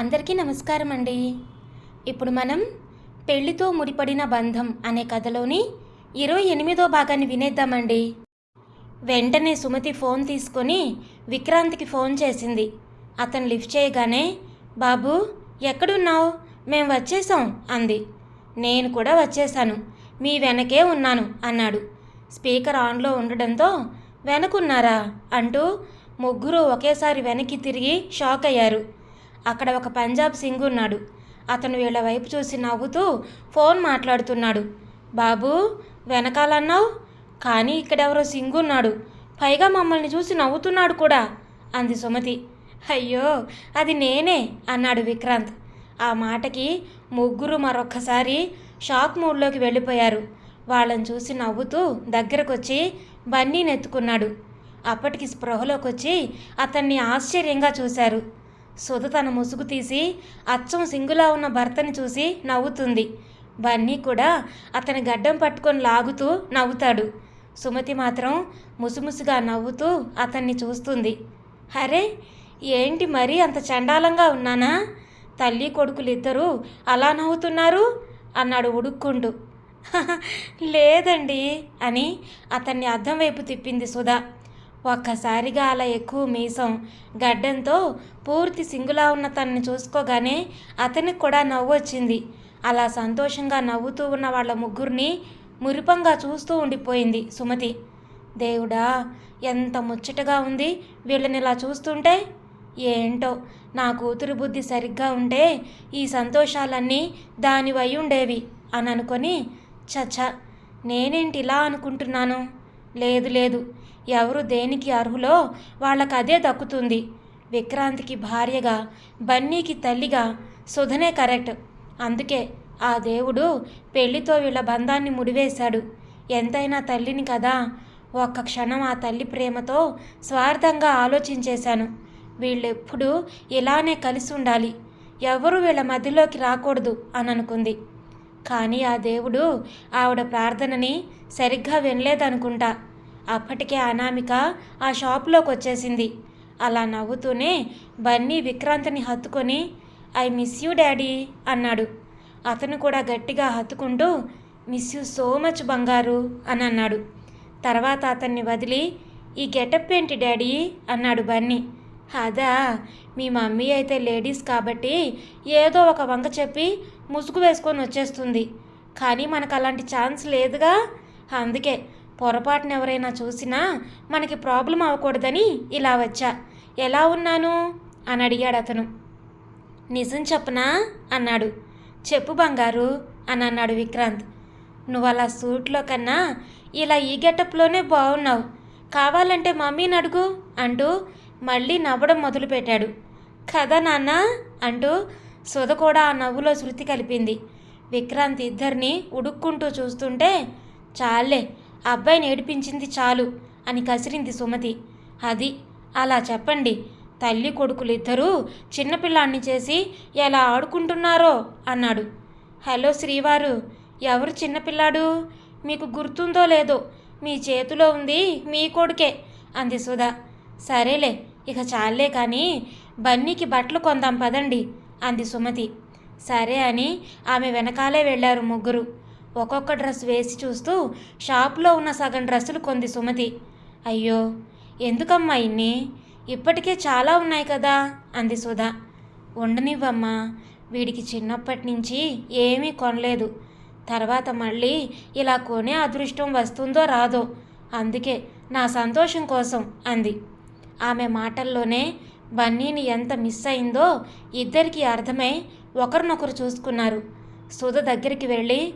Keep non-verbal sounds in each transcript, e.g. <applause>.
అందరికీ నమస్కారం అండి. ఇప్పుడు మనం పెళ్ళితో ముడిపడిన బంధం అనే కథలోని ఇరవై ఎనిమిదో భాగాన్ని వినేద్దామండి. వెంటనే సుమతి ఫోన్ తీసుకొని విక్రాంత్కి ఫోన్ చేసింది. అతను లిఫ్ట్ చేయగానే బాబు ఎక్కడున్నావు? మేము వచ్చేసాం అంది. నేను కూడా వచ్చేసాను. మీ వెనకే ఉన్నాను అన్నాడు. స్పీకర్ ఆన్లో ఉండడంతో వెనకున్నారా? అంటూ ముగ్గురు ఒకేసారి వెనక్కి తిరిగి షాక్ అయ్యారు. అక్కడ ఒక పంజాబ్ సింగ్ ఉన్నాడు. అతను వీళ్ళ వైపు చూసి నవ్వుతూ ఫోన్ మాట్లాడుతున్నాడు. బాబు వెనకాలన్నావు? కానీ ఇక్కడెవరో సింగ్ ఉన్నాడు. పైగా మమ్మల్ని చూసి నవ్వుతున్నాడు కూడా అంది సుమతి. అయ్యో అది నేనే అన్నాడు విక్రాంత్. ఆ మాటకి ముగ్గురు మరొక్కసారి షాక్ మూడ్లోకి వెళ్ళిపోయారు. వాళ్ళని చూసి నవ్వుతూ దగ్గరకొచ్చి బన్నీని ఎత్తుకున్నాడు అప్పటికి స్పృహలోకి వచ్చి అతన్ని ఆశ్చర్యంగా చూశారు. సుధ తన ముసుగు తీసి అచ్చం సింగులా ఉన్న భర్తని చూసి నవ్వుతుంది. బన్నీ కూడా అతని గడ్డం పట్టుకొని లాగుతూ నవ్వుతాడు. సుమతి మాత్రం ముసుముసుగా నవ్వుతూ అతన్ని చూస్తుంది. అరే ఏంటి మరీ అంత చండాలంగా ఉన్నానా? తల్లి కొడుకులు ఇద్దరూ అలా నవ్వుతున్నారు? అన్నాడు ఉడుక్కుంటూ. <laughs> లేదండి అని అతన్ని అద్దం వైపు తిప్పింది సుధా. ఒక్కసారిగా అలా ఎక్కువ మీసం. గడ్డంతో పూర్తి సింగులా ఉన్న తనని చూసుకోగానే అతనికి కూడా నవ్వు వచ్చింది. అలా సంతోషంగా నవ్వుతూ ఉన్న వాళ్ళ ముగ్గురిని మురిపంగా చూస్తూ ఉండిపోయింది సుమతి. దేవుడా ఎంత ముచ్చటగా ఉంది వీళ్ళని ఇలా చూస్తుంటే. ఏంటో నా కూతురు బుద్ధి సరిగ్గా ఉంటే ఈ సంతోషాలన్నీ దానివై ఉండేవి అని అనుకొని చచ్చ నేనేంటి ఇలా అనుకుంటున్నాను? లేదు లేదు ఎవరు దేనికి అర్హులో వాళ్ళకి అదే దక్కుతుంది. విక్రాంతికి భార్యగా బన్నీకి తల్లిగా సుధనే కరెక్ట్. అందుకే ఆ దేవుడు పెళ్ళితో వీళ్ళ బంధాన్ని ముడివేశాడు. ఎంతైనా తల్లిని కదా ఒక్క క్షణం ఆ తల్లి ప్రేమతో స్వార్థంగా ఆలోచించేశాను. వీళ్ళెప్పుడూ ఇలానే కలిసి ఉండాలి. ఎవరు వీళ్ళ మధ్యలోకి రాకూడదు అని అనుకుంది కానీ ఆ దేవుడు ఆవిడ ప్రార్థనని సరిగ్గా వినలేదనుకుంటా. అప్పటికే అనామిక ఆ షాప్లోకి వచ్చేసింది అలా నవ్వుతూనే బన్నీ విక్రాంత్ని హత్తుకొని ఐ మిస్ యూ డాడీ అన్నాడు. అతను కూడా గట్టిగా హత్తుకుంటూ మిస్ యూ సో మచ్ బంగారు అని అన్నాడు. తర్వాత అతన్ని వదిలి ఈ గెటప్ ఏంటి డాడీ అన్నాడు బన్నీ. అదా మీ మమ్మీ అయితే లేడీస్ కాబట్టి ఏదో ఒక వంక చెప్పి ముసుగు వేసుకొని వచ్చేస్తుంది. కానీ మనకు అలాంటి ఛాన్స్ లేదుగా? అందుకే పొరపాటున ఎవరైనా చూసినా మనకి ప్రాబ్లం అవ్వకూడదని ఇలా వచ్చా. ఎలా ఉన్నాను? అని అడిగాడు అతను. నిజం చెప్పనా? అన్నాడు. చెప్పు బంగారు అని అన్నాడు విక్రాంత్. నువ్వు అలా సూట్లో కన్నా ఇలా ఈ గెటప్లోనే బాగున్నావు కావాలంటే మమ్మీని అడుగు అంటూ మళ్ళీ నవ్వడం మొదలుపెట్టాడు. కదా నాన్న అంటూ సుధ కూడా ఆ నవ్వులో శృతి కలిపింది. విక్రాంత్ ఇద్దరిని ఉడుక్కుంటూ చూస్తుంటే చాలే అబ్బాయిని ఏడిపించింది చాలు అని కసిరింది సుమతి. అది అలా చెప్పండి. తల్లి కొడుకులు ఇద్దరూ చిన్నపిల్లాన్ని చేసి ఎలా ఆడుకుంటున్నారో అన్నాడు. హలో శ్రీవారు ఎవరు చిన్నపిల్లాడు? మీకు గుర్తుందో లేదో మీ చేతిలో ఉంది మీ కొడుకే అంది సుధా. సరేలే ఇక చాలే కానీ బన్నీకి బట్టలు కొందాం పదండి అంది సుమతి. సరే అని ఆమె వెనకాలే వెళ్ళారు ముగ్గురు. ఒక్కొక్క డ్రెస్ వేసి చూస్తూ షాప్లో ఉన్న సగం డ్రెస్సులు కొంది సుమతి. అయ్యో ఎందుకమ్మా ఇన్ని? ఇప్పటికే చాలా ఉన్నాయి కదా? అంది సుధా. ఉండనివ్వమ్మా వీడికి చిన్నప్పటి నుంచి ఏమీ కొనలేదు. తర్వాత మళ్ళీ ఇలా కొనే అదృష్టం వస్తుందో రాదో? అందుకే నా సంతోషం కోసం అంది. ఆమె మాటల్లోనే బన్నీని ఎంత మిస్ అయిందో ఇద్దరికీ అర్థమై ఒకరినొకరు చూసుకున్నారు. సుధ దగ్గరికి వెళ్ళి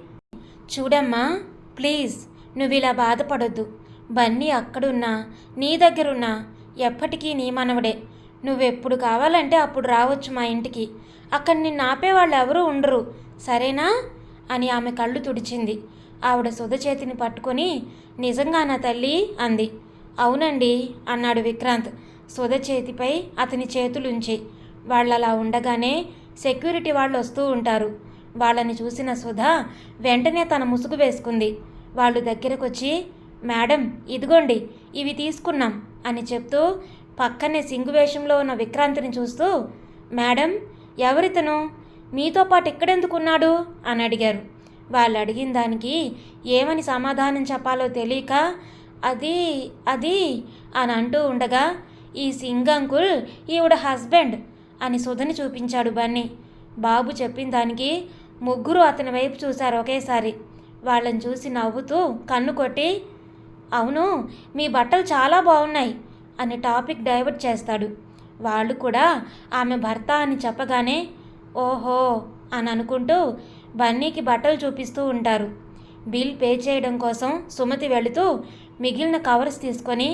చూడమ్మా ప్లీజ్. నువ్వు ఇలా బాధపడొద్దు. బన్నీ అక్కడున్నా నీ దగ్గరున్నా ఎప్పటికీ నీ మనవడే. నువ్వెప్పుడు కావాలంటే అప్పుడు రావచ్చు మా ఇంటికి. అక్కడ నిన్ను ఆపేవాళ్ళు ఎవరూ ఉండరు. సరేనా? అని ఆమె కళ్ళు తుడిచింది. ఆవిడ సుధ చేతిని పట్టుకొని నిజంగా నా తల్లి అంది. అవునండి అన్నాడు విక్రాంత్. సుధ చేతిపై అతని చేతులుంచి. వాళ్ళలా ఉండగానే సెక్యూరిటీ వాళ్ళు వస్తూ ఉంటారు. వాళ్ళని చూసిన సుధ వెంటనే తన ముసుగు వేసుకుంది. వాళ్ళు దగ్గరకొచ్చి మేడం ఇదిగోండి ఇవి తీసుకున్నాం అని చెప్తూ పక్కనే సింగు వేషంలో ఉన్న విక్రాంతిని చూస్తూ మేడం ఎవరితను? మీతో పాటు ఇక్కడెందుకున్నాడు? అని అడిగారు. వాళ్ళు అడిగిన దానికి ఏమని సమాధానం చెప్పాలో తెలియక అది అది అని అంటూ ఉండగా ఈ సింగ్ అంకుల్ ఈవిడ హస్బెండ్ అని సుధని చూపించాడు బన్నీ. బాబు చెప్పిన దానికి ముగ్గురు అతని వైపు చూశారు ఒకేసారి. వాళ్ళని చూసి నవ్వుతూ కన్ను కొట్టి అవును మీ బట్టలు చాలా బాగున్నాయి అని టాపిక్ డైవర్ట్ చేస్తాడు. వాళ్ళు కూడా ఆమె భర్త అని చెప్పగానే ఓహో అని అనుకుంటూ బన్నీకి బట్టలు చూపిస్తూ ఉంటారు. బిల్ పే చేయడం కోసం సుమతి వెళుతూ మిగిలిన కవర్స్ తీసుకొని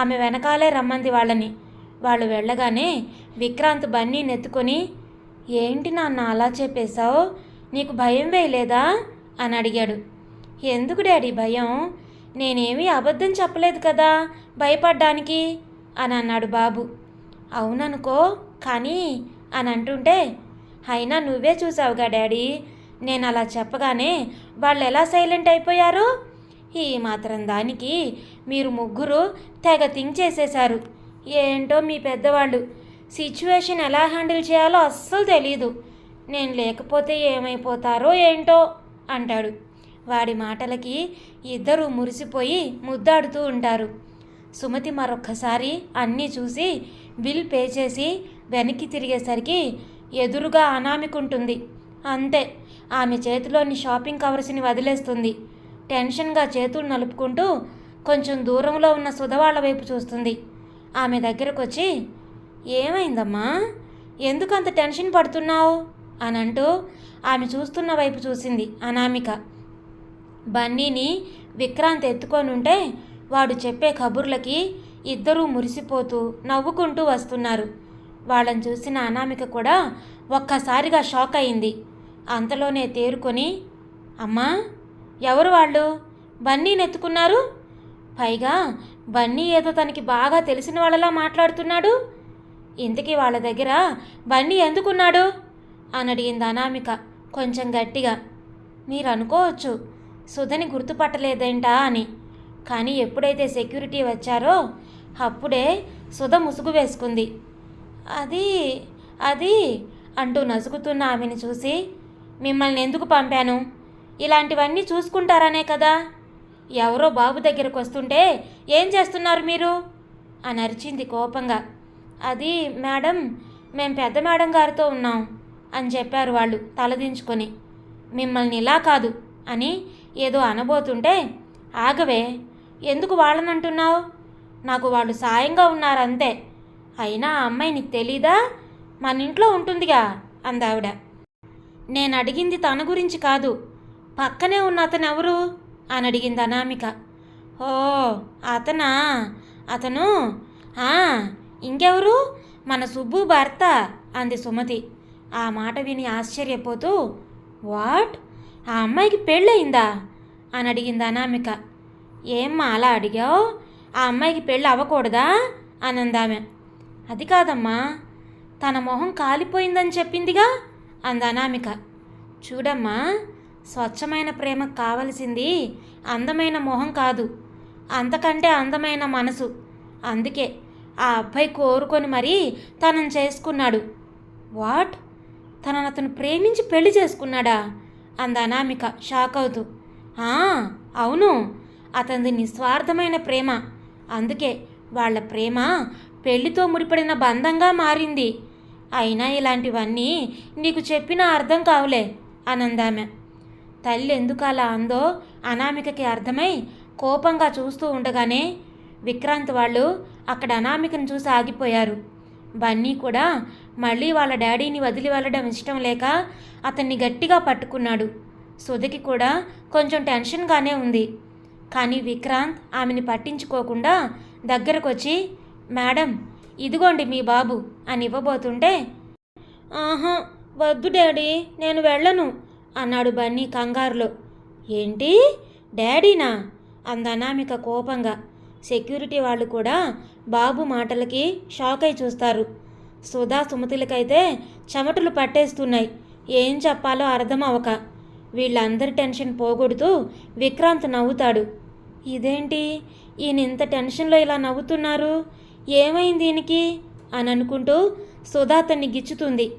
ఆమె వెనకాలే రమ్మంది వాళ్ళని. వాళ్ళు వెళ్ళగానే విక్రాంత్ బన్నీని ఎత్తుకొని ఏంటి నాన్న అలా చెప్పేశావు? నీకు భయం వేయలేదా? అని అడిగాడు. ఎందుకు డాడీ భయం? నేనేమీ అబద్ధం చెప్పలేదు కదా భయపడ్డానికి? అని అన్నాడు బాబు. అవుననుకో కానీ అని అంటుంటే అయినా నువ్వే చూసావుగా డాడీ నేను అలా చెప్పగానే వాళ్ళు ఎలా సైలెంట్ అయిపోయారు? ఈ మాత్రం దానికి మీరు ముగ్గురు తెగ థింక్ చేసేశారు. ఏంటో మీ పెద్దవాళ్ళు. సిచ్యువేషన్ ఎలా హ్యాండిల్ చేయాలో అస్సలు తెలియదు నేను లేకపోతే ఏమైపోతారో ఏంటో అంటాడు. వాడి మాటలకి ఇద్దరూ మురిసిపోయి ముద్దాడుతూ ఉంటారు. సుమతి మరొక్కసారి అన్నీ చూసి బిల్ పే చేసి వెనక్కి తిరిగేసరికి ఎదురుగా అనామికుంటుంది. అంతే ఆమె చేతిలోని షాపింగ్ కవర్స్ని వదిలేస్తుంది. టెన్షన్గా చేతులు నలుపుకుంటూ కొంచెం దూరంలో ఉన్న సుధవాళ్ళ వైపు చూస్తుంది. ఆమె దగ్గరకు వచ్చి ఏమైందమ్మా? ఎందుకు అంత టెన్షన్ పడుతున్నావు? అని అంటూ ఆమె చూస్తున్న వైపు చూసింది అనామిక. బన్నీని విక్రాంత్ ఎత్తుకొని ఉంటే వాడు చెప్పే కబుర్లకి ఇద్దరూ మురిసిపోతూ నవ్వుకుంటూ వస్తున్నారు. వాళ్ళని చూసిన అనామిక కూడా ఒక్కసారిగా షాక్ అయింది. అంతలోనే తేరుకొని అమ్మా ఎవరు వాళ్ళు? బన్నీని ఎత్తుకున్నారు? పైగా బన్నీ ఏదో తనకి బాగా తెలిసిన వాళ్ళలా మాట్లాడుతున్నాడు. ఇంతకీ వాళ్ళ దగ్గర బన్నీ ఎందుకున్నాడు? అని అడిగింది అనామిక. కొంచెం గట్టిగా. మీరు అనుకోవచ్చు సుధని గుర్తుపట్టలేదేంటా అని. కానీ ఎప్పుడైతే సెక్యూరిటీ వచ్చారో అప్పుడే సుధ ముసుగు వేసుకుంది. అది అది అంటూ నసుగుతున్న ఆమెను చూసి మిమ్మల్ని ఎందుకు పంపాను? ఇలాంటివన్నీ చూసుకుంటారనే కదా. ఎవరో బాబు దగ్గరకు వస్తుంటే ఏం చేస్తున్నారు మీరు? అని అరిచింది కోపంగా. అది మేడం మేం పెద్ద మేడం గారితో ఉన్నాం. అని చెప్పారు వాళ్ళు తలదించుకొని. మిమ్మల్ని ఇలా కాదు అని ఏదో అనబోతుంటే ఆగవే ఎందుకు వాళ్ళని అంటున్నావు నాకు వాళ్ళు సాయంగా ఉన్నారంతే. అయినా ఆ అమ్మాయి నీకు తెలీదా? మన ఇంట్లో ఉంటుందిగా అందావిడ. నేను అడిగింది తన గురించి కాదు పక్కనే ఉన్న అతను ఎవరు? అని అడిగింది అనామిక. ఓ అతనా? అతను? "ఆ, ఇంకెవరు? మన సుబ్బు భర్త అంది సుమతి. ఆ మాట విని ఆశ్చర్యపోతూ వాట్? ఆ అమ్మాయికి పెళ్ళయిందా? అని అడిగింది అనామిక. ఏమ్మా అలా అడిగావు? ఆ అమ్మాయికి పెళ్ళి అవ్వకూడదా? అని అందామె అది కాదమ్మా తన మొహం కాలిపోయిందని చెప్పిందిగా? అంది అనామిక. చూడమ్మా స్వచ్ఛమైన ప్రేమకు కావలసింది అందమైన మొహం కాదు అంతకంటే అందమైన మనసు. అందుకే ఆ అబ్బాయి కోరుకొని మరీ తనను చేసుకున్నాడు. వాట్? తనను అతను ప్రేమించి పెళ్ళి చేసుకున్నాడా? అంది అనామిక షాక్ అవుతూ. "ఆ, అవును. అతనిది నిస్వార్థమైన ప్రేమ. అందుకే వాళ్ళ ప్రేమ పెళ్ళితో ముడిపడిన బంధంగా మారింది. అయినా ఇలాంటివన్నీ నీకు చెప్పినా అర్థం కావులే అనందామె. తల్లి ఎందుకు అలా అందో అనామికకి అర్థమై కోపంగా చూస్తూ ఉండగానే విక్రాంత్ వాళ్ళు అక్కడ అనామికను చూసి ఆగిపోయారు. బన్నీ కూడా మళ్ళీ వాళ్ళ డాడీని వదిలి వెళ్ళడం ఇష్టం లేక అతన్ని గట్టిగా పట్టుకున్నాడు. సుధకి కూడా కొంచెం టెన్షన్గానే ఉంది. కానీ విక్రాంత్ ఆమెని పట్టించుకోకుండా దగ్గరకొచ్చి మేడం ఇదిగోండి మీ బాబు అని ఇవ్వబోతుంటే ఆహా వద్దు డాడీ నేను వెళ్ళను అన్నాడు బన్నీ కంగారులో. ఏంటి? డాడీనా? అందనామిక కోపంగా. సెక్యూరిటీ వాళ్ళు కూడా బాబు మాటలకి షాక్ అయి చూస్తారు. సుధా సుమతులకైతే చెమటలు పట్టేస్తున్నాయి. ఏం చెప్పాలో అర్థం అవక. వీళ్ళందరి టెన్షన్ పోగొడుతూ విక్రాంత్ నవ్వుతాడు. ఇదేంటి? ఈయన ఇంత టెన్షన్లో ఇలా నవ్వుతున్నారు? ఏమైంది దీనికి అని అనుకుంటూ సుధా అతన్ని గిచ్చుతుంది.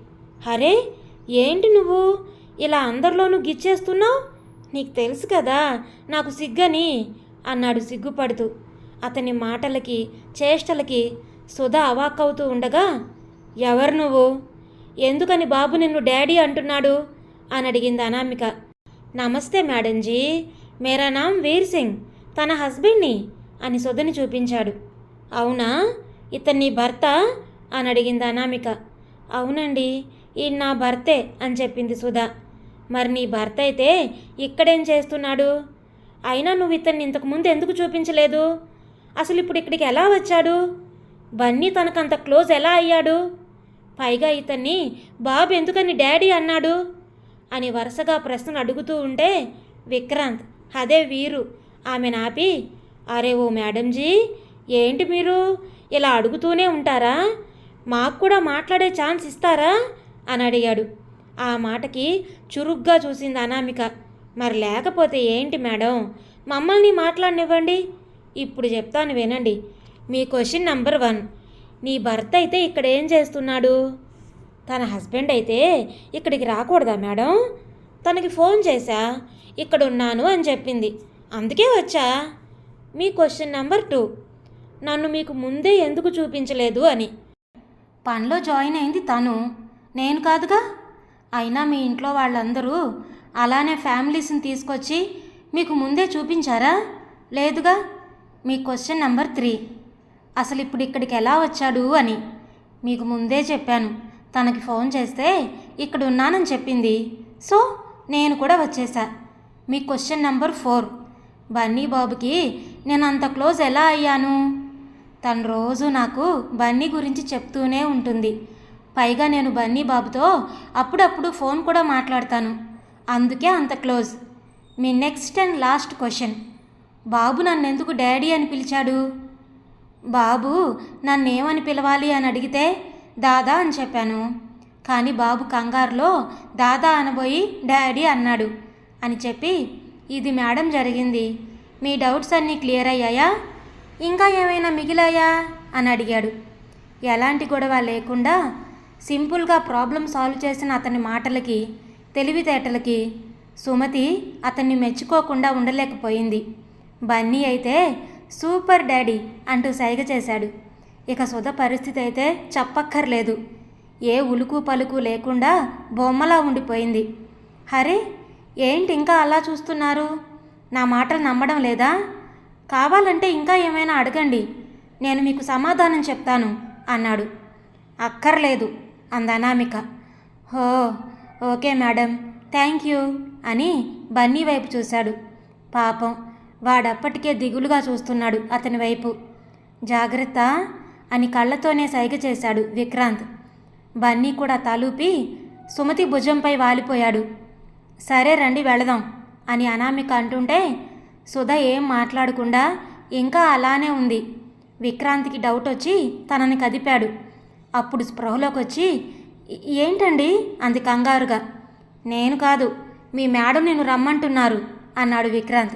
అరే ఏంటి నువ్వు? ఇలా అందరిలోనూ గిచ్చేస్తున్నావు? నీకు తెలుసు కదా నాకు సిగ్గని అన్నాడు సిగ్గుపడుతూ. అతని మాటలకి చేష్టలకి సుధా అవాక్కవుతూ ఉండగా ఎవరు నువ్వు? ఎందుకని బాబు నిన్ను డాడీ అంటున్నాడు? అని అడిగింది అనామిక. నమస్తే మేడంజీ మేరా నామ్ వీర్ సింగ్. తన హస్బెండ్ని అని సుధని చూపించాడు. అవునా? ఇతన్ని భర్త? అని అడిగింది అనామిక. అవునండి ఈ నా భర్తే అని చెప్పింది సుధా. మరి నీ భర్త అయితే ఇక్కడేం చేస్తున్నాడు? అయినా నువ్వు ఇతన్ని ఇంతకుముందు ఎందుకు చూపించలేదు? అసలు ఇప్పుడు ఇక్కడికి ఎలా వచ్చాడు? బన్నీ తనకంత క్లోజ్ ఎలా అయ్యాడు? పైగా ఇతన్ని బాబు ఎందుకని డాడీ అన్నాడు? అని వరుసగా ప్రశ్నలు అడుగుతూ ఉంటే విక్రాంత్ అదే వీరు. ఆమె నాపి అరే ఓ మేడంజీ ఏంటి మీరు ఇలా అడుగుతూనే ఉంటారా? మాకు కూడా మాట్లాడే ఛాన్స్ ఇస్తారా? అని అడిగాడు. ఆ మాటకి చురుగ్గా చూసింది అనామిక. మరి లేకపోతే ఏంటి మేడం? మమ్మల్ని మాట్లాడనివ్వండి. ఇప్పుడు చెప్తాను వినండి. మీ క్వశ్చన్ నెంబర్ వన్. నీ భర్త అయితే ఇక్కడ ఏం చేస్తున్నాడు? తన హస్బెండ్ అయితే ఇక్కడికి రాకూడదా మేడం? తనకి ఫోన్ చేశా ఇక్కడ ఉన్నాను అని చెప్పింది. అందుకే వచ్చా? మీ క్వశ్చన్ నెంబర్ టూ. నన్ను మీకు ముందే ఎందుకు చూపించలేదు అని. పనిలో జాయిన్ అయింది తను. నేను కాదుగా. అయినా మీ ఇంట్లో వాళ్ళందరూ అలానే ఫ్యామిలీస్ని తీసుకొచ్చి మీకు ముందే చూపించారా? లేదుగా. మీ క్వశ్చన్ నెంబర్ త్రీ. అసలు ఇప్పుడు ఇక్కడికి ఎలా వచ్చాడు అని మీకు ముందే చెప్పాను. తనకి ఫోన్ చేస్తే ఇక్కడ ఉన్నానని చెప్పింది. సో నేను కూడా వచ్చేసా. మీ క్వశ్చన్ నెంబర్ ఫోర్. బన్నీ బాబుకి నేను అంత క్లోజ్ ఎలా అయ్యాను? తను రోజు నాకు బన్నీ గురించి చెప్తూనే ఉంటుంది. పైగా నేను బన్నీ బాబుతో అప్పుడప్పుడు ఫోన్ కూడా మాట్లాడతాను. అందుకే అంత క్లోజ్. మీ నెక్స్ట్ అండ్ లాస్ట్ క్వశ్చన్. బాబు నన్ను ఎందుకు డాడీ అని పిలిచాడు? బాబు నన్నేమని పిలవాలి అని అడిగితే దాదా అని చెప్పాను. కానీ బాబు కంగారులో దాదా అనబోయి డాడీ అన్నాడు అని చెప్పి ఇది మేడం జరిగింది. మీ డౌట్స్ అన్నీ క్లియర్ అయ్యాయా? ఇంకా ఏమైనా మిగిలాయా? అని అడిగాడు. ఎలాంటి గొడవ లేకుండా సింపుల్గా ప్రాబ్లం సాల్వ్ చేసిన అతని మాటలకి తెలివితేటలకి సుమతి అతన్ని మెచ్చుకోకుండా ఉండలేకపోయింది. బన్నీ అయితే సూపర్ డాడీ అంటూ సైగ చేశాడు. ఇక సుధ పరిస్థితి అయితే చెప్పక్కర్లేదు. ఏ ఉలుకు పలుకు లేకుండా బొమ్మలా ఉండిపోయింది. హరి ఏంటి ఇంకా అలా చూస్తున్నారు? నా మాటలు నమ్మడం లేదా? కావాలంటే ఇంకా ఏమైనా అడగండి. నేను మీకు సమాధానం చెప్తాను అన్నాడు. అక్కర్లేదు అందనామిక హో ఓకే మేడం థ్యాంక్ యూ అని బన్నీ వైపు చూశాడు. పాపం వాడప్పటికే దిగులుగా చూస్తున్నాడు అతని వైపు. జాగ్రత్త అని కళ్ళతోనే సైగ చేశాడు విక్రాంత్. బన్నీ కూడా తలూపి సుమతి భుజంపై వాలిపోయాడు. సరే రండి వెళదాం అని అనామిక అంటుంటే సుధ ఏం మాట్లాడకుండా ఇంకా అలానే ఉంది. విక్రాంత్కి డౌట్ వచ్చి తనని కదిపాడు. అప్పుడు స్పృహలోకి వచ్చి ఏంటండి? అంది కంగారుగా. నేను కాదు మీ మేడం నేను రమ్మంటున్నారు అన్నాడు విక్రాంత్.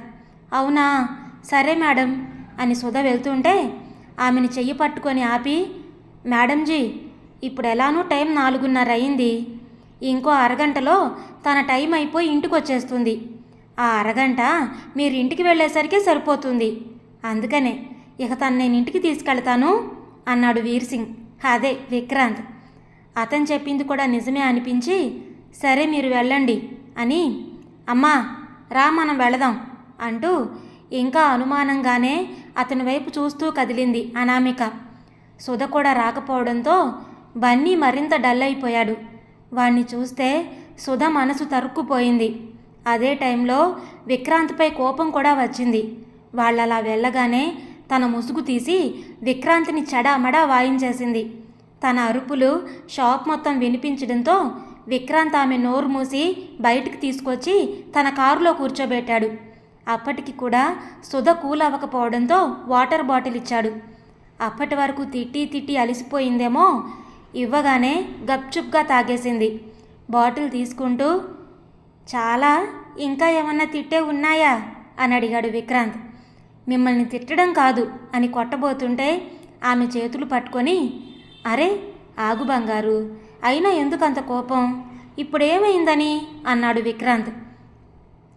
అవునా? సరే మేడం. అని సుధ వెళ్తుంటే ఆమెను చెయ్యి పట్టుకొని ఆపి మేడంజీ ఇప్పుడు ఎలానో టైం నాలుగున్నర అయింది. ఇంకో అరగంటలో తన టైం అయిపోయి ఇంటికి వచ్చేస్తుంది ఆ అరగంట మీరు ఇంటికి వెళ్ళేసరికి సరిపోతుంది. అందుకనే ఇక తను నేను ఇంటికి తీసుకెళ్తాను అన్నాడు వీర్ సింగ్. అదే విక్రాంత్. అతను చెప్పింది కూడా నిజమే అనిపించి సరే మీరు వెళ్ళండి అని అమ్మా రా మనం వెళదాం. అంటూ ఇంకా అనుమానంగానే అతని వైపు చూస్తూ కదిలింది అనామిక. సుధ కూడా రాకపోవడంతో బన్నీ మరింత డల్ అయిపోయాడు. వాణ్ణి చూస్తే సుధ మనసు తరుక్కుపోయింది. అదే టైంలో విక్రాంత్పై కోపం కూడా వచ్చింది. వాళ్ళలా వెళ్ళగానే తన ముసుగు తీసి విక్రాంత్ని చెడామడా వాయించేసింది. తన అరుపులు షాప్ మొత్తం వినిపించడంతో విక్రాంత్ ఆమె నోరు మూసి బయటికి తీసుకొచ్చి తన కారులో కూర్చోబెట్టాడు. అప్పటికి కూడా సుధ కూల్ అవ్వకపోవడంతో వాటర్ బాటిల్ ఇచ్చాడు. అప్పటి వరకు తిట్టి తిట్టి అలిసిపోయిందేమో ఇవ్వగానే గప్చుప్గా తాగేసింది. బాటిల్ తీసుకుంటూ చాలా ఇంకా ఏమన్నా తిట్టే ఉన్నాయా? అని అడిగాడు విక్రాంత్. మిమ్మల్ని తిట్టడం కాదు అని కొట్టబోతుంటే ఆమె చేతులు పట్టుకొని అరే ఆగు బంగారు అయినా ఎందుకంత కోపం? ఇప్పుడేమైందని? అన్నాడు విక్రాంత్.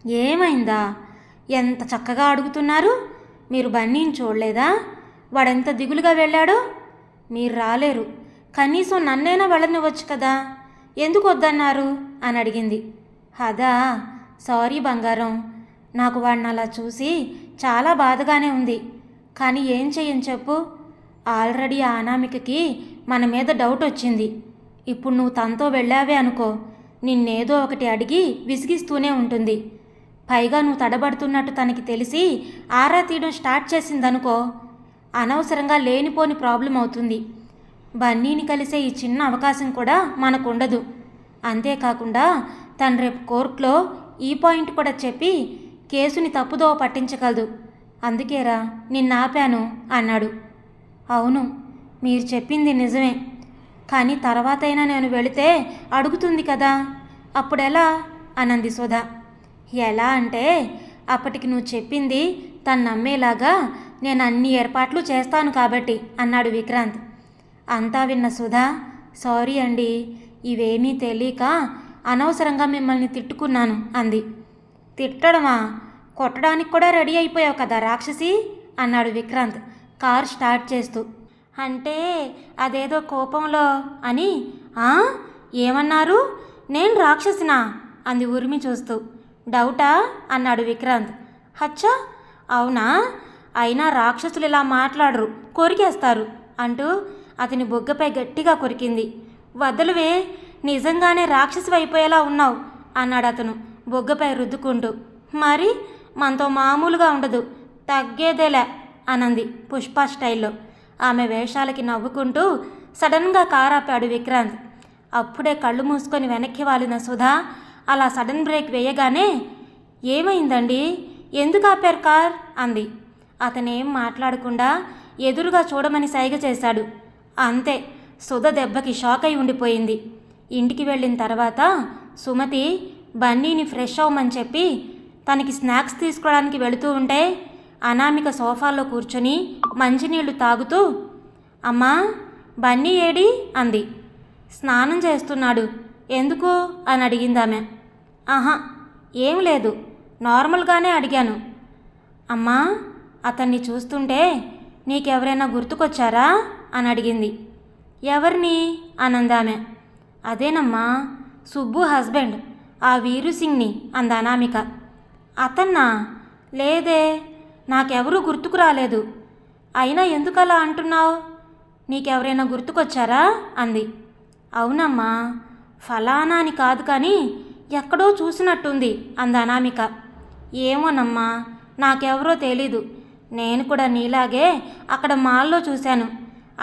ఏమైందా? ఎంత చక్కగా అడుగుతున్నారు? మీరు బన్నీని చూడలేదా? వాడెంత దిగులుగా వెళ్ళాడో? మీరు రాలేరు. కనీసం నన్నైనా వెళ్ళనివ్వచ్చు కదా? ఎందుకు వద్దన్నారు? అని అడిగింది. అదా సారీ బంగారం. నాకు వాడిని అలా చూసి చాలా బాధగానే ఉంది. కానీ ఏం చెయ్యని చెప్పు? ఆల్రెడీ ఆ అనామికకి మన మీద డౌట్ వచ్చింది. ఇప్పుడు నువ్వు తనతో వెళ్ళావే అనుకో. నిన్నేదో ఒకటి అడిగి విసిగిస్తూనే ఉంటుంది. పైగా నువ్వు తడబడుతున్నట్టు తనకి తెలిసి ఆరా తీయడం స్టార్ట్ చేసిందనుకో అనవసరంగా లేనిపోని ప్రాబ్లం అవుతుంది. బన్నీని కలిసే ఈ చిన్న అవకాశం కూడా మనకుండదు. అంతేకాకుండా తను రేపు కోర్టులో ఈ పాయింట్ కూడా చెప్పి కేసుని తప్పుదోవ పట్టించగలదు. అందుకేరా నిన్నాపాను అన్నాడు. అవును మీరు చెప్పింది నిజమే. కానీ తర్వాతైనా నేను వెళితే అడుగుతుంది కదా. అప్పుడెలా? అనంది సుధా ఎలా అంటే అప్పటికి నువ్వు చెప్పింది తను నమ్మేలాగా నేను అన్ని ఏర్పాట్లు చేస్తాను కాబట్టి అన్నాడు విక్రాంత్. అంతా విన్న సుధా సారీ అండి ఇవేమీ తెలియక అనవసరంగా మిమ్మల్ని తిట్టుకున్నాను అంది. తిట్టడమా? కొట్టడానికి కూడా రెడీ అయిపోయావు కదా రాక్షసి అన్నాడు విక్రాంత్ కార్ స్టార్ట్ చేస్తూ. అంటే అదేదో కోపంలో అని? "ఆ? ఏమన్నారు? నేను రాక్షసినా? అంది ఉరిమి చూస్తూ. డౌటా? అన్నాడు విక్రాంత్. హచ్చా? అవునా? అయినా రాక్షసులు ఇలా మాట్లాడరు కొరికేస్తారు అంటూ అతని బొగ్గపై గట్టిగా కొరికింది. వదలువే నిజంగానే రాక్షసు అయిపోయేలా ఉన్నావు అన్నాడు అతను బొగ్గపై రుద్దుకుంటూ. మరి? మనతో మామూలుగా ఉండదు తగ్గేదేలే అనంది పుష్ప స్టైల్లో. ఆమె వేషాలకి నవ్వుకుంటూ సడన్గా కారాపాడు విక్రాంత్. అప్పుడే కళ్ళు మూసుకొని వెనక్కి వాలిన సుధా అలా సడన్ బ్రేక్ వేయగానే ఏమైందండి? ఎందుకు ఆపారు కార్? అంది. అతనేం మాట్లాడకుండా ఎదురుగా చూడమని సైగ చేశాడు. అంతే సుధ దెబ్బకి షాక్ అయి ఉండిపోయింది. ఇంటికి వెళ్ళిన తర్వాత సుమతి బన్నీని ఫ్రెష్ అవ్వమని చెప్పి తనకి స్నాక్స్ తీసుకోవడానికి వెళుతూ ఉంటే అనామిక సోఫాలో కూర్చొని మంచినీళ్ళు తాగుతూ అమ్మా బన్నీ ఏడి? అంది. స్నానం చేస్తున్నాడు. ఎందుకు? అని అడిగింది ఆమె ఆహా ఏం లేదు. నార్మల్గానే అడిగాను. అమ్మా అతన్ని చూస్తుంటే నీకెవరైనా గుర్తుకొచ్చారా? అని అడిగింది. ఎవరిని? అనందామె. అదేనమ్మా సుబ్బు హస్బెండ్ ఆ వీరు సింగ్ని అంద అనామిక. అతన్నా? లేదే నాకెవరూ గుర్తుకు రాలేదు. అయినా ఎందుకలా అంటున్నావు? నీకెవరైనా గుర్తుకొచ్చారా? అంది. అవునమ్మా ఫలానా అని కాదు కానీ ఎక్కడో చూసినట్టుంది అందనామిక అనామిక. ఏమోనమ్మా నాకెవరో తెలీదు. నేను కూడా నీలాగే అక్కడ మాల్లో చూశాను.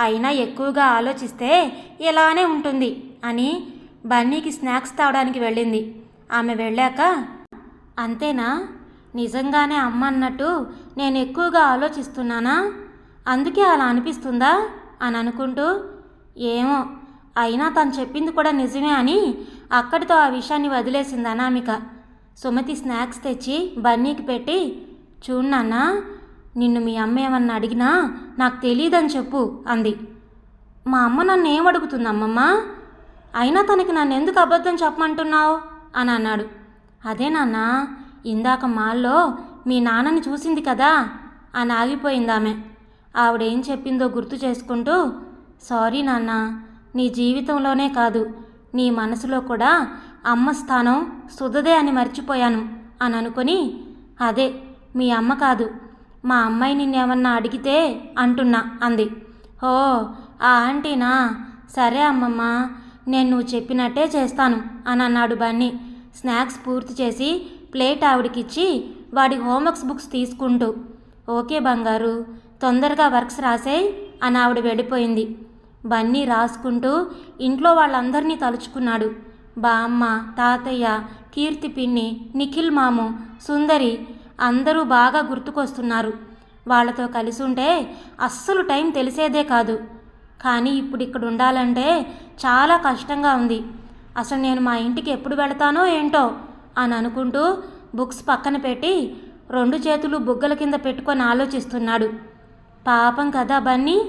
అయినా ఎక్కువగా ఆలోచిస్తే ఇలానే ఉంటుంది అని బన్నీకి స్నాక్స్ తావడానికి వెళ్ళింది. ఆమె వెళ్ళాక అంతేనా? నిజంగానే అమ్మ అన్నట్టు నేను ఎక్కువగా ఆలోచిస్తున్నానా? అందుకే అలా అనిపిస్తుందా? అని అనుకుంటూ ఏమో అయినా తను చెప్పింది కూడా నిజమే అని అక్కడితో ఆ విషయాన్ని వదిలేసింది అనామిక. సుమతి స్నాక్స్ తెచ్చి బన్నీకి పెట్టి చూడు నిన్ను మీ అమ్మ ఏమన్నా అడిగినా నాకు తెలియదని చెప్పు అంది. మా అమ్మ నన్ను ఏం అడుగుతుంది అమ్మమ్మ అయినా తనకి నన్ను ఎందుకు అబద్ధం చెప్పమంటున్నావు? అని అన్నాడు. అదే నాన్న ఇందాక మాల్లో మీ నాన్నని చూసింది కదా అని ఆగిపోయింది ఆమె. ఆవిడేం చెప్పిందో గుర్తు చేసుకుంటూ సారీ నాన్న నీ జీవితంలోనే కాదు. నీ మనసులో కూడా అమ్మ స్థానం సుధదే అని మర్చిపోయాను అని అనుకొని అదే మీ అమ్మ కాదు మా అమ్మాయి నిన్నేమన్నా అడిగితే అంటున్నా అంది. ఓ ఆ ఆంటీనా? సరే అమ్మమ్మ నేను నువ్వు చెప్పినట్టే చేస్తాను అని అన్నాడు బన్నీ. స్నాక్స్ పూర్తి చేసి ప్లేట్ ఆవిడకిచ్చి వాడి హోంవర్క్స్ బుక్స్ తీసుకుంటూ ఓకే బంగారు తొందరగా వర్క్స్ రాసేయ్ అని ఆవిడ వెళ్ళిపోయింది. బన్నీ రాసుకుంటూ ఇంట్లో వాళ్ళందరినీ తలుచుకున్నాడు. బామ్మ తాతయ్య కీర్తి పిన్ని నిఖిల్ మాము సుందరి అందరూ బాగా గుర్తుకొస్తున్నారు. వాళ్ళతో కలిసి ఉంటే అస్సలు టైం తెలిసేదే కాదు. కానీ ఇప్పుడు ఇక్కడ ఉండాలంటే చాలా కష్టంగా ఉంది. అసలు నేను మా ఇంటికి ఎప్పుడు వెళతానో ఏంటో అని అనుకుంటూ బుక్స్ పక్కన పెట్టి రెండు చేతులు బుగ్గల కింద పెట్టుకొని ఆలోచిస్తున్నాడు. పాపం కదా బన్నీ.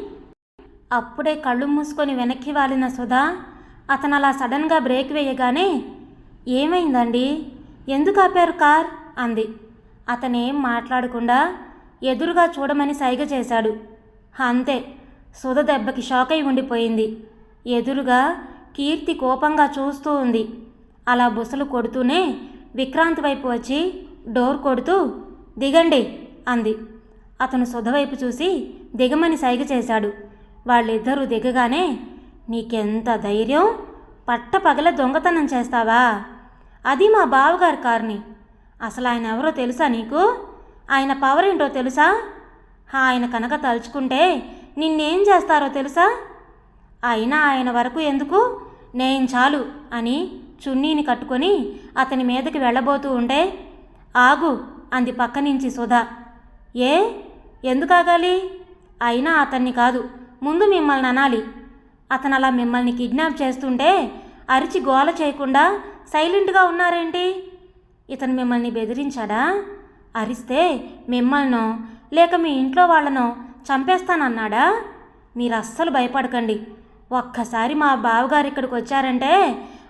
అప్పుడే కళ్ళు మూసుకొని వెనక్కి వాలిన సుధా అతను అలా సడన్గా బ్రేక్ వేయగానే ఏమైందండి? ఎందుకు ఆపారు కార్? అంది. అతనేం మాట్లాడకుండా ఎదురుగా చూడమని సైగ చేశాడు. అంతే సుధ దెబ్బకి షాక్ అయి ఉండిపోయింది. ఎదురుగా కీర్తి కోపంగా చూస్తూ ఉంది. అలా బుసలు కొడుతూనే విక్రాంత్ వైపు వచ్చి డోర్ కొడుతూ దిగండి అంది. అతను సుధ వైపు చూసి దిగమని సైగ చేశాడు. వాళ్ళిద్దరూ దిగగానే నీకెంత ధైర్యం? పట్ట పగల దొంగతనం చేస్తావా? అది మా బావగారి కార్ని. అసలు ఆయన ఎవరో తెలుసా నీకు? ఆయన పవర్ ఏంటో తెలుసా ఆయన కనుక తలుచుకుంటే నిన్నేం చేస్తారో తెలుసా? అయినా ఆయన వరకు ఎందుకు? నేను చాలు అని చున్నీని కట్టుకొని అతని మీదకి వెళ్ళబోతూ ఉండే ఆగు అంది పక్క నుంచి సుధా. ఏ? ఎందుకు ఆగాలి? అయినా అతన్ని కాదు. ముందు మిమ్మల్ని అనాలి. అతను అలా మిమ్మల్ని కిడ్నాప్ చేస్తుంటే అరిచి గోల చేయకుండా సైలెంట్గా ఉన్నారేంటి? ఇతను మిమ్మల్ని బెదిరించాడా? అరిస్తే మిమ్మల్నో లేక మీ ఇంట్లో వాళ్ళనో చంపేస్తానన్నాడా? మీరు అస్సలు భయపడకండి. ఒక్కసారి మా బావగారు ఇక్కడికి వచ్చారంటే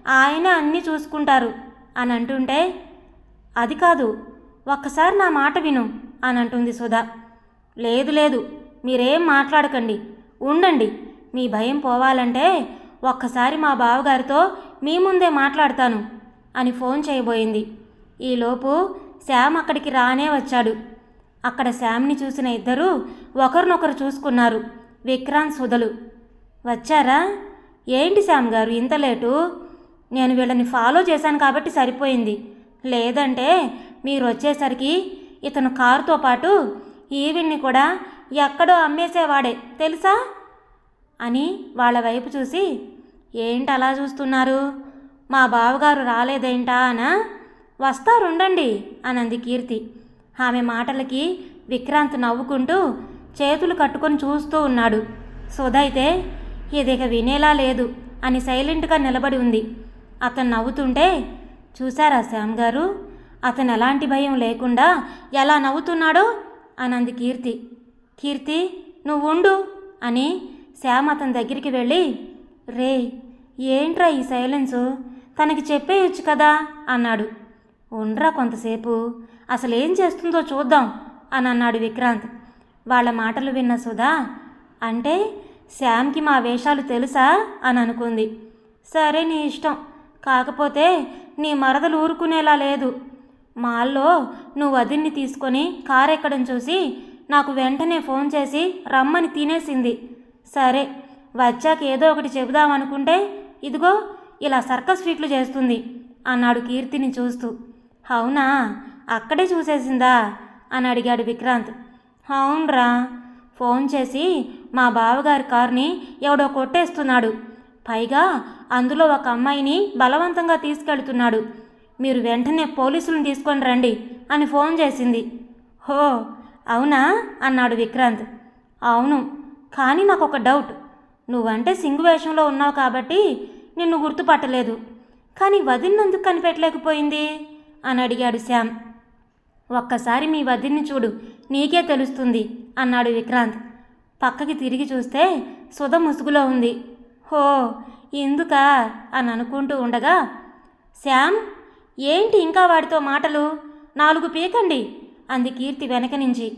ఆయన అన్నీ చూసుకుంటారు అని అంటుంటే అది కాదు ఒక్కసారి నా మాట విను అని అంటుంది సుధా. లేదు లేదు మీరేం మాట్లాడకండి. ఉండండి. మీ భయం పోవాలంటే ఒక్కసారి మా బావగారితో మీ ముందే మాట్లాడతాను అని ఫోన్ చేయబోయింది. ఈలోపు శ్యామ్ అక్కడికి రానే వచ్చాడు. అక్కడ శ్యామ్ని చూసిన ఇద్దరూ ఒకరినొకరు చూసుకున్నారు. విక్రాంత్ సుధలు. వచ్చారా? ఏంటి శ్యామ్ గారు ఇంత లేటు? నేను వీళ్ళని ఫాలో చేశాను కాబట్టి సరిపోయింది. లేదంటే మీరు వచ్చేసరికి ఇతను కారుతో పాటు ఈవిడ్ని కూడా ఎక్కడో అమ్మేసేవాడే తెలుసా? అని వాళ్ళ వైపు చూసి ఏంటి అలా చూస్తున్నారు? మా బావగారు రాలేదేంటా అనా? వస్తారుండండి అనంది కీర్తి. ఆమె మాటలకి విక్రాంత్ నవ్వుకుంటూ చేతులు కట్టుకొని చూస్తూ ఉన్నాడు. సుధైతే ఇదిక వినేలా లేదు అని సైలెంట్గా నిలబడి ఉంది. అతను నవ్వుతుంటే చూశారా శ్యామ్ గారు? అతను ఎలాంటి భయం లేకుండా ఎలా నవ్వుతున్నాడో? అనంది కీర్తి. కీర్తి నువ్వు ఉండు అని శ్యామ్ అతని దగ్గరికి వెళ్ళి రే ఏంట్రా ఈ సైలెన్సు? తనకి చెప్పేయొచ్చు కదా అన్నాడు. ఉండ్రా కొంతసేపు. అసలేం చేస్తుందో చూద్దాం అని అన్నాడు విక్రాంత్. వాళ్ళ మాటలు విన్న సుధా అంటే శ్యామ్కి మా వేషాలు తెలుసా అని అనుకుంది. సరే నీ ఇష్టం. కాకపోతే నీ మరదలు ఊరుకునేలా లేదు. మాల్లో నువ్వు అదిన్ని తీసుకొని కారు ఎక్కడం చూసి నాకు వెంటనే ఫోన్ చేసి రమ్మని తినేసింది. సరే వచ్చాక ఏదో ఒకటి చెబుదామనుకుంటే ఇదిగో ఇలా సర్కస్ ఫీట్లు చేస్తుంది అన్నాడు కీర్తిని చూస్తూ. అవునా అక్కడే చూసేసిందా అని అడిగాడు విక్రాంత్. అవునరా ఫోన్ చేసి మా బావగారి కార్ని ఎవడో కొట్టేస్తున్నాడు. పైగా అందులో ఒక అమ్మాయిని బలవంతంగా తీసుకెళ్తున్నాడు. మీరు వెంటనే పోలీసులను తీసుకొని రండి అని ఫోన్ చేసింది. హో అవునా? అన్నాడు విక్రాంత్. అవును కానీ నాకు ఒక డౌట్. నువ్వంటే సింగు వేషంలో ఉన్నావు కాబట్టి నిన్ను గుర్తుపట్టలేదు. కానీ వదినందుకు కనిపెట్టలేకపోయింది? అని అడిగాడు శ్యామ్. ఒక్కసారి మీ వదిన్ని చూడు నీకే తెలుస్తుంది అన్నాడు విక్రాంత్. పక్కకి తిరిగి చూస్తే సుధ ముసుగులో ఉంది. హో ఎందుకా? అని అనుకుంటూ ఉండగా శ్యామ్ ఏంటి ఇంకా వాడితో మాటలు? నాలుగు పీకండి. అంది కీర్తి వెనక నుంచి.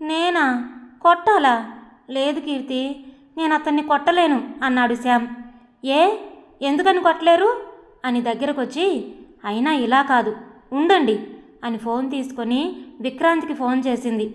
నేనా? కొట్టాలా? లేదు కీర్తి నేను అతన్ని కొట్టలేను అన్నాడు శ్యామ్. ఏ? ఎందుకని కొట్టలేరు? అని దగ్గరకొచ్చి అయినా ఇలా కాదు ఉండండి అని ఫోన్ తీసుకొని విక్రాంత్కి ఫోన్ చేసింది.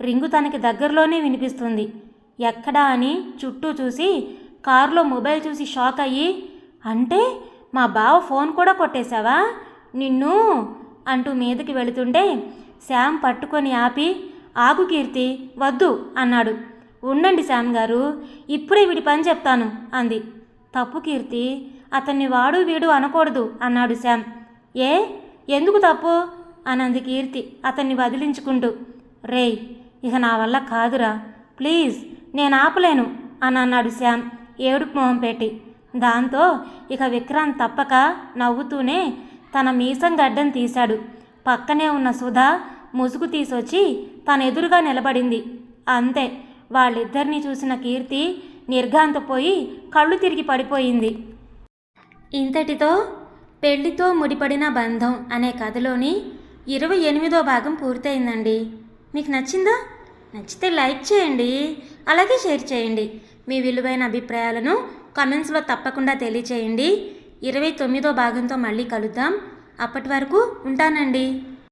రింగు తనకి దగ్గరలోనే వినిపిస్తుంది. ఎక్కడా అని చుట్టూ చూసి కారులో మొబైల్ చూసి షాక్ అయ్యి అంటే మా బావ ఫోన్ కూడా కొట్టేశావా? నిన్ను? అంటూ మీదకి వెళుతుంటే శ్యామ్ పట్టుకొని ఆపి ఆగు కీర్తి వద్దు అన్నాడు. ఉండండి శ్యామ్ గారు ఇప్పుడే వీడి పని చెప్తాను అంది. తప్పు కీర్తి అతన్ని వాడు వీడు అనకూడదు అన్నాడు శ్యామ్. ఏ? ఎందుకు తప్పు? అనంది కీర్తి అతన్ని వదిలించుకుంటూ. రేయ్ ఇక నా వల్ల కాదురా ప్లీజ్ నేను ఆపలేను అని అన్నాడు శ్యామ్ ఏడుపు మొహం పెట్టి. దాంతో ఇక విక్రాంత్ తప్పక నవ్వుతూనే తన మీసం గడ్డం తీశాడు. పక్కనే ఉన్న సుధా ముసుగు తీసొచ్చి తన ఎదురుగా నిలబడింది. అంతే వాళ్ళిద్దరినీ చూసిన కీర్తి నిర్ఘాంతపోయి కళ్ళు తిరిగి పడిపోయింది. ఇంతటితో పెళ్ళితో ముడిపడిన బంధం అనే కథలోని ఇరవై ఎనిమిదో భాగం పూర్తయిందండి. మీకు నచ్చిందా? నచ్చితే లైక్ చేయండి అలాగే షేర్ చేయండి. మీ విలువైన అభిప్రాయాలను కమెంట్స్లో తప్పకుండా తెలియచేయండి. ఇరవై తొమ్మిదో భాగంతో మళ్ళీ కలుద్దాం. అప్పటి వరకు ఉంటానండి.